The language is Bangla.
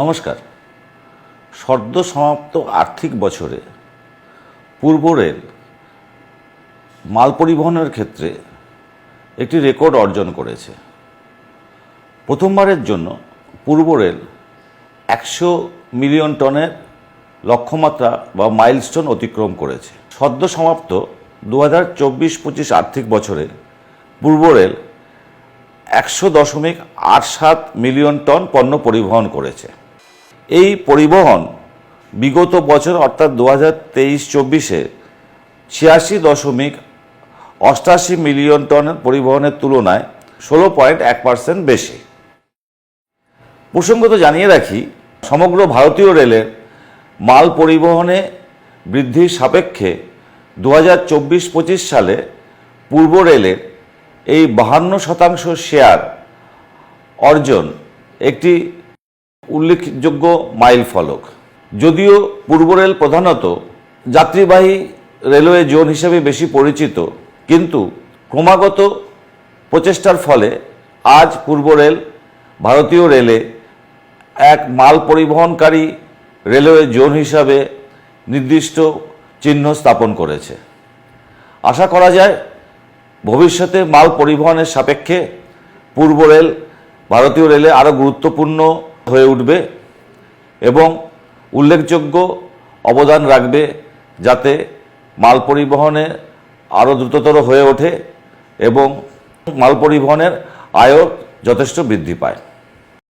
নমস্কার। সদ্য সমাপ্ত আর্থিক বছরে পূর্ব রেল মাল পরিবহনের ক্ষেত্রে একটি রেকর্ড অর্জন করেছে। প্রথমবারের জন্য পূর্ব রেল একশো মিলিয়ন টনের লক্ষ্যমাত্রা বা মাইলস্টোন অতিক্রম করেছে। সদ্য সমাপ্ত দু হাজার চব্বিশ পঁচিশ আর্থিক বছরে পূর্ব রেল একশো দশমিক আট সাত মিলিয়ন টন পণ্য পরিবহন করেছে। এই পরিবহন বিগত বছর, অর্থাৎ দু হাজার তেইশ চব্বিশে, ছিয়াশি দশমিক অষ্টাশি মিলিয়ন টনের পরিবহনের তুলনায় ষোলো পয়েন্ট এক পার্সেন্ট বেশি। প্রসঙ্গত জানিয়ে রাখি, সমগ্র ভারতীয় রেলের মাল পরিবহনে বৃদ্ধির সাপেক্ষে দু হাজার চব্বিশ পঁচিশ সালে পূর্ব রেলের এই বাহান্ন শতাংশ শেয়ার অর্জন একটি উল্লেখযোগ্য মাইল ফলক। যদিও পূর্ব রেল প্রধানত যাত্রীবাহী রেলওয়ে জোন হিসেবে বেশি পরিচিত, কিন্তু ক্রমাগত প্রচেষ্টার ফলে আজ পূর্ব রেল ভারতীয় রেলে এক মাল পরিবহনকারী রেলওয়ে জোন হিসাবে নির্দিষ্ট চিহ্ন স্থাপন করেছে। আশা করা যায়, ভবিষ্যতে মাল পরিবহনের সাপেক্ষে পূর্ব রেল ভারতীয় রেলে আরও গুরুত্বপূর্ণ হয়ে উঠবে এবং উল্লেখযোগ্য অবদান রাখবে যাতে মাল পরিবহনে আরও দ্রুততর হয়ে ওঠে এবং মাল পরিবহনের আয়ও যথেষ্ট বৃদ্ধি পায়।